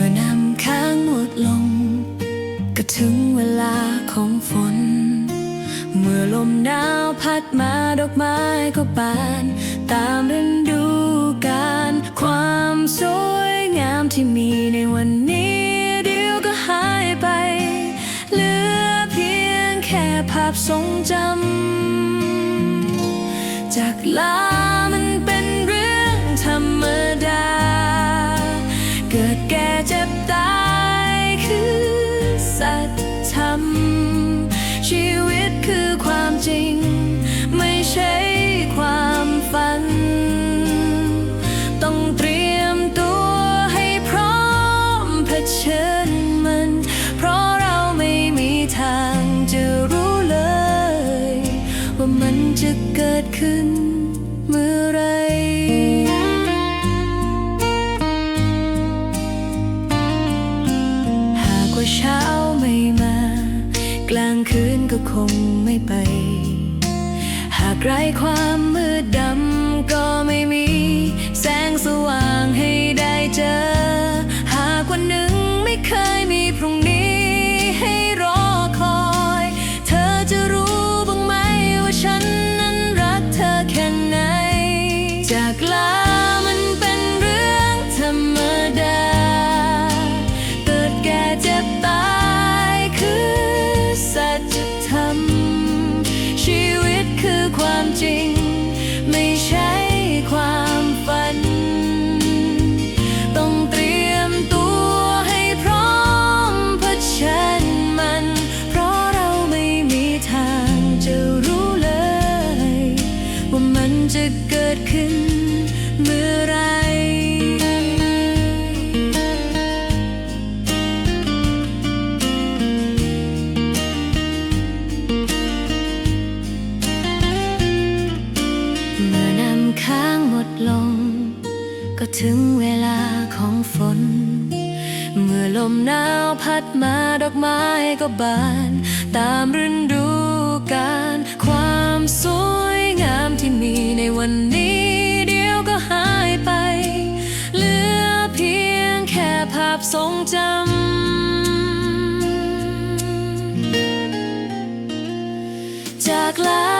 ื่อน้ำค้างหมดลง ก็ถึงเวลาของฝน เมื่อลมหนาวพัดมาดอกไม้ก็บาน ตามฤดูกาลความสวยงามที่มีในวันนี้เดี๋ยวก็หายไป เหลือเพียงแค่ภาพทรงจำจากลามัน ขึ้นเมื่อไหรหากว่าเช้าไม่มา กลางคืนก็คงไม่ไป หากไร้ความมืดดำก็ไม่มี แสงสว่างให้ได้เจอ หากวันหนึ่งไม่เคยมีพรุ่ง มันจะเกิดขึ้นเมื่อไร เมื่อน้ำค้างหมดลง ก็ถึงเวลาของฝน เมื่อลมหนาวพัดมาดอกไม้ก็บาน ตามฤดูกาล วันนี้เดียวก็หายไป เหลือเพียงแค่ภาพทรงจำ จากลา